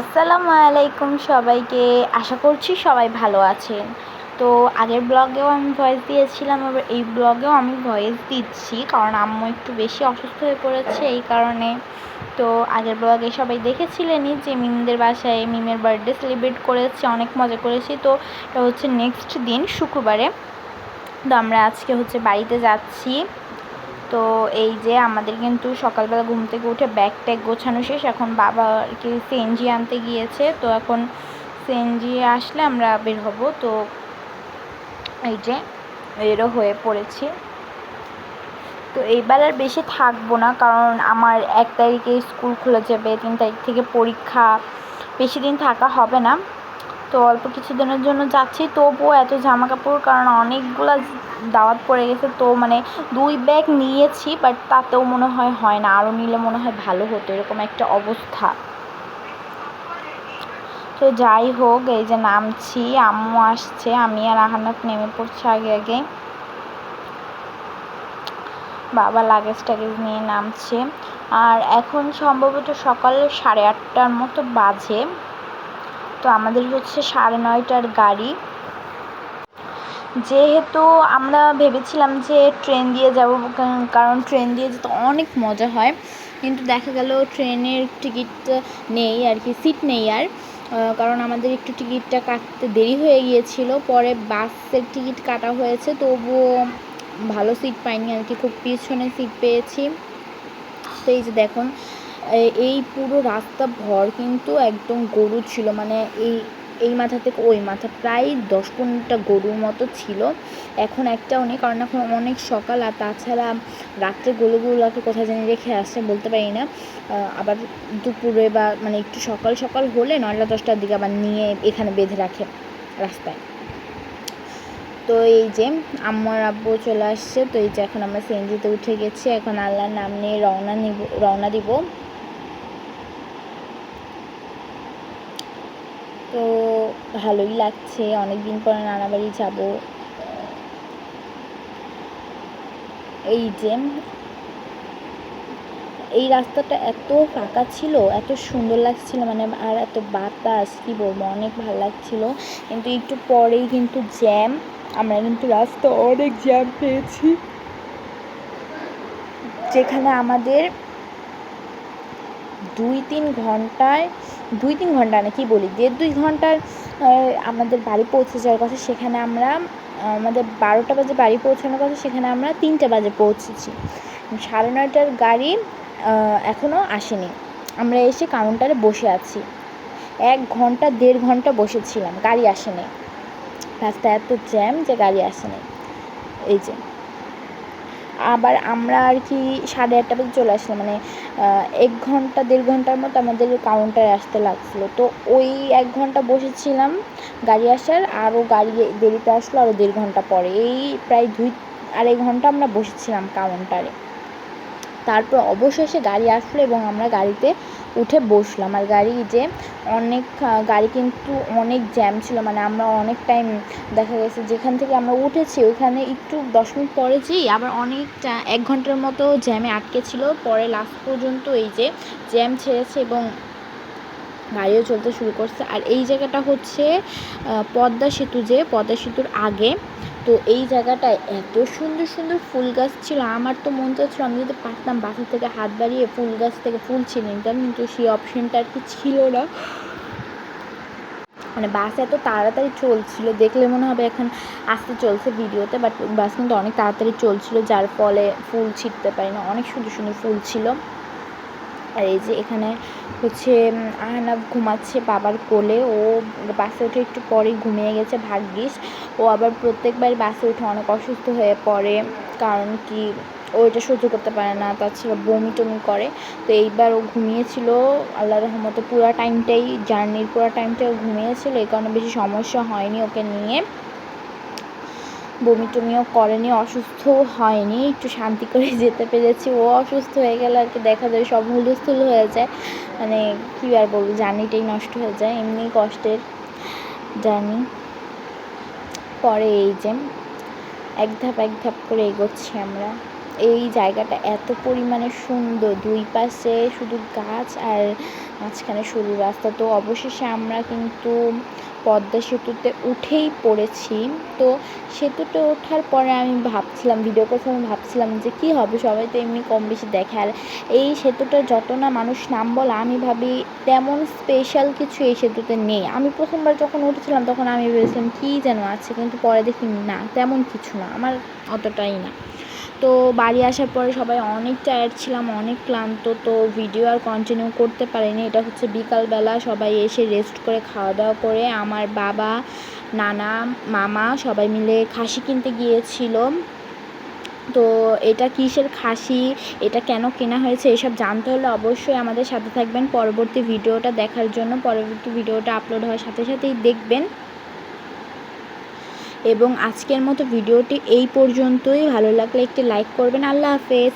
আসসালামু আলাইকুম সবাইকে। আশা করছি সবাই ভালো আছেন। তো আগের ব্লগেও আমি ভয়েস দিয়েছিলাম আবার এই ব্লগেও আমি ভয়েস দিচ্ছি কারণ আম্মু একটু বেশি অসুস্থ হয়ে পড়েছে এই কারণে। তো আগের ব্লগে সবাই দেখেছিলেনই যে মিমদের বাসায় মিমের বার্থডে সেলিব্রেট করেছি, অনেক মজা করেছি। তো এটা হচ্ছে নেক্সট দিন, শুক্রবারে। তো আমরা আজকে হচ্ছে বাড়িতে যাচ্ছি। তো এই যে আমাদের কিন্তু সকালবেলা ঘুম থেকে উঠে ব্যাগ ট্যাগ গোছানো শেষ, এখন বাবা আর কি সিএনজি আনতে গিয়েছে, তো এখন সিএনজি আসলে আমরা বের হব। তো এই যে এরও হয়ে পড়েছি। তো এইবার আর বেশি থাকব না, কারণ আমার এক তারিখে স্কুল খুলে যাবে, তিন তারিখ থেকে পরীক্ষা, বেশি দিন থাকা হবে না। তো অল্প কিছু দিনের জন্য যাচ্ছি। তবুও এত জামা কাপড় কারণ অনেকগুলো দাওয়াত পড়ে গেছে। তো মানে দুই ব্যাগ নিয়েছি বাট তাতেও মনে হয় হয় না। আরও নিলে মনে হয় ভালো হতো, এরকম একটা অবস্থা। তো যাই হোক, এই যে নামছি, আম্মু আসছে, আমি আর আহানাত নেমে পড়ছি আগে আগে। বাবা লাগেজ টাগেজ নিয়ে নামছে। আর এখন সম্ভবত সকাল সাড়ে আটটার মতো বাজে। তো আমাদের হচ্ছে সাড়ে নয়টার গাড়ি। যেহেতু আমরা ভেবেছিলাম যে ট্রেন দিয়ে যাব, কারণ ট্রেন দিয়ে যেতে অনেক মজা হয়। কিন্তু দেখা গেল ট্রেনের টিকিট নেই আর কি, সিট নেই আর। কারণ আমাদের একটু টিকিটটা কাটতে দেরি হয়ে গিয়েছিল, পরে বাসের টিকিট কাটা হয়েছে, তবুও ভালো সিট পাইনি আর কি, খুব পিছনে সিট পেয়েছি। তো এই যে দেখুন এই পুরো রাস্তা ভর কিন্তু একদম গরু ছিল মানে এই এই মাথা থেকে ওই মাথা, প্রায় দশ পনেরোটা গরুর মতো ছিল। এখন একটাও নেই কারণ এখন অনেক সকাল, আর তাছাড়া রাত্রে গরুগুলোকে কোথায় জানি রেখে আসছে বলতে পারি না। আবার দুপুরে বা মানে একটু সকাল সকাল হলে নয়টা দশটার দিকে আবার নিয়ে এখানে বেঁধে রাখে রাস্তায়। তো এই যে আম্মার আব্বু চলে আসছে, তো এই যে এখন আমরা সিএনজিতে উঠে গেছি, এখন আল্লাহর নাম নিয়ে রওনা নিব, রওনা দিব। তো ভালোই লাগছে অনেক দিন পরে নানা বাড়ি যাব। এই যে, এই রাস্তাটা এত ফাঁকা ছিল, এত সুন্দর লাগছিল মানে আর এত বাতাস, কী বলব, অনেক ভালো লাগছিল। কিন্তু একটু পরেই কিন্তু জ্যাম, আমরা কিন্তু রাস্তা অনেক জ্যাম পেয়েছি। যেখানে আমাদের দুই তিন ঘন্টায় দুই তিন ঘণ্টা না কি বলি, দেড় দুই ঘণ্টার আমাদের বাড়ি পৌঁছে যাওয়ার কথা, সেখানে আমরা, আমাদের বারোটা বাজে বাড়ি পৌঁছানোর কথা, সেখানে আমরা তিনটে বাজে পৌঁছেছি। সাড়ে নয়টার গাড়ি এখনও আসেনি। আমরা এসে কাউন্টারে বসে আছি। এক ঘণ্টা, দেড় ঘণ্টা বসেছিলাম, গাড়ি আসেনি। রাস্তায় এত জ্যাম যে গাড়ি আসেনি। এই যে। আবার আমরা আর কি সাড়ে আটটা বাজে চলে আসলাম মানে এক ঘণ্টা, দেড় ঘণ্টার মতো আমাদের কাউন্টারে আসতে লাগছিল। তো ওই এক ঘণ্টা বসেছিলাম গাড়ি আসার, আরও গাড়ি দেরিতে আসলো আরও দেড় ঘণ্টা পরে। এই প্রায় দুই, আড়াই ঘণ্টা আমরা বসেছিলাম কাউন্টারে তারপর অবশেষে গাড়ি আসলো এবং আমরা গাড়িতে উঠে বসলাম আর গাড়ি যে অনেক গাড়ি কিন্তু অনেক জ্যাম ছিল মানে আমরা অনেক টাইম দেখা গেছে যেখান থেকে আমরা উঠেছি ওইখানে একটু দশ মিনিট পরে যেই আবার অনেকটা এক ঘণ্টার মতো জ্যামে আটকে ছিল, পরে লাস্ট পর্যন্ত এই যে জ্যাম ছেড়েছে এবং গাড়িও চলতে শুরু করছে। আর এই জায়গাটা হচ্ছে পদ্মা সেতু যে, পদ্মা সেতুর আগে। তো এই জায়গাটায় এত সুন্দর সুন্দর ফুল গাছ ছিল। আমার তো মন চাচ্ছিল আমি যদি পারতাম বাসা থেকে হাত বাড়িয়ে ফুল গাছ থেকে ফুল ছিঁড়ে নিতাম, কিন্তু সেই অপশানটা আর কি ছিল না। মানে বাস এত তাড়াতাড়ি চলছিল, দেখলে মনে হবে এখন আসতে চলছে ভিডিওতে বাট বাস কিন্তু অনেক তাড়াতাড়ি চলছিল, যার ফলে ফুল ছিটতে পারি না অনেক সুন্দর সুন্দর ফুল ছিল। আর এই যে এখানে হচ্ছে আহনাব ঘুমাচ্ছে বাবার কোলে। ও বাসে উঠে একটু পরেই ঘুমিয়ে গেছে, ভাগ্যিস। ও আবার প্রত্যেকবার বাসে উঠে অনেক অসুস্থ হয়ে পড়ে, কারণ কি ও এটা সহ্য করতে পারে না, তাছাড়া বমি টমি করে। তো এইবার ও ঘুমিয়েছিল আল্লাহ রহমতে পুরো টাইমটাই জার্নির পুরো টাইমটাই ও ঘুমিয়েছিল, এই কারণে বেশি সমস্যা হয়নি ওকে নিয়ে। বমি টমিও করেনি, অসুস্থ হয়নি, একটু শান্তি করে যেতে পেরেছি। ও অসুস্থ হয়ে গেলে আর কি দেখা যায়, সব হুলস্থুল হয়ে যায়। মানে কী আর বলব জার্নিটাই নষ্ট হয়ে যায়, এমনি কষ্টের জার্নি পরে এই যে, এক ধাপ এক ধাপ করে এগোচ্ছি আমরা। এই জায়গাটা এত পরিমাণে সুন্দর। দুই পাশে শুধু গাছ আর মাঝখানে সরু রাস্তা। তো অবশেষে আমরা কিন্তু পদ্মা সেতুতে উঠেই পড়েছি। তো সেতুতে ওঠার পরে আমি ভাবছিলাম ভিডিও করতে আমি ভাবছিলাম যে কী হবে? সবাই তো এমনি কম বেশি দেখে। আর এই সেতুটা যত না মানুষ নাম বলে, আমি ভাবি তেমন স্পেশাল কিছু এই সেতুতে নেই। আমি প্রথমবার যখন উঠেছিলাম, তখন আমি ভেবেছিলাম কী যেন আছে, কিন্তু পরে দেখি না, তেমন কিছু না। আমার অতটাই না। তো বাড়ি আসার পরে সবাই অনেক টায়ার্ড ছিলাম, অনেক ক্লান্ত, তো ভিডিও আর কন্টিনিউ করতে পারিনি। এটা হচ্ছে বিকালবেলা সবাই এসে রেস্ট করে খাওয়া দাওয়া করে। আমার বাবা, নানা, মামা সবাই মিলে খাসি কিনতে গিয়েছিল। তো এটা কিসের খাসি, এটা কেন কেনা হয়েছে এসব জানতে হলে অবশ্যই আমাদের সাথে থাকবেন। পরবর্তী ভিডিওটা দেখার জন্য, পরবর্তী ভিডিওটা আপলোড হওয়ার সাথে সাথেই দেখবেন। এবং আজকের মতো ভিডিওটি এই পর্যন্তই। ভালো লাগলে একটি লাইক করবেন। আল্লাহ হাফেজ।